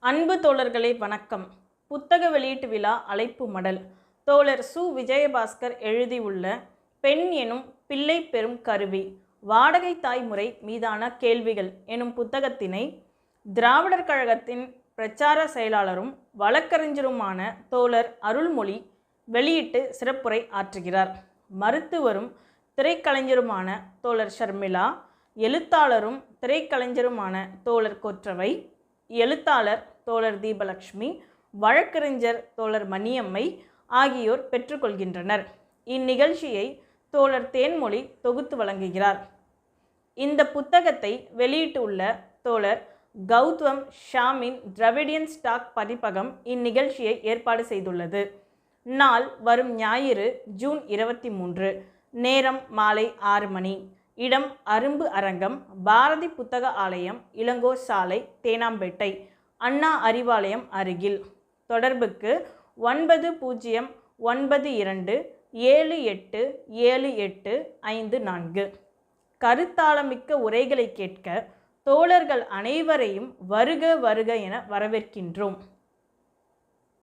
அன்பு தோழர்களே வணக்கம். புத்தக வெளியீட்டு விழா அழைப்பு மடல். தோழர் சு. விஜயபாஸ்கர் எழுதியுள்ள பெண் எனும் பிள்ளை பெறும் கருவி வாடகை தாய்முறை மீதான கேள்விகள் எனும் புத்தகத்தினை திராவிடர் கழகத்தின் பிரச்சார செயலாளரும் வழக்கறிஞருமான தோழர் அருள்மொழி வெளியிட்டு சிறப்புரை ஆற்றுகிறார். மருத்துவரும் திரைக்கலைஞருமான தோழர் ஷர்மிளா எழுத்தாளரும் திரைக்கலைஞருமான தோழர் கொற்றவை எழுத்தாளர் தோழர் தீபலக்ஷ்மி வழக்கறிஞர் தோழர் மணியம்மை ஆகியோர் பெற்றுக்கொள்கின்றனர். இந்நிகழ்ச்சியை தோழர் தேன்மொழி தொகுத்து வழங்குகிறார். இந்த புத்தகத்தை வெளியிட்டுள்ள தோழர் கௌதம் ஷாமின் திராவிடியன் ஸ்டாக் பதிப்பகம் இந்நிகழ்ச்சியை ஏற்பாடு செய்துள்ளது. நாள் வரும் ஞாயிறு ஜூன் இருபத்தி மூன்று நேரம் மாலை ஆறு மணி. இடம் அரும்பு அரங்கம் பாரதி புத்தக ஆலயம் இளங்கோ சாலை தேனாம்பேட்டை அண்ணா அறிவாலயம் அருகில். தொடர்புக்கு ஒன்பது பூஜ்ஜியம் ஒன்பது இரண்டு ஏழு எட்டு ஏழு எட்டு ஐந்து நான்கு. கருத்தாளமிக்க உரைகளை கேட்க தோழர்கள் அனைவரையும் வருக வருக என வரவேற்கின்றோம்.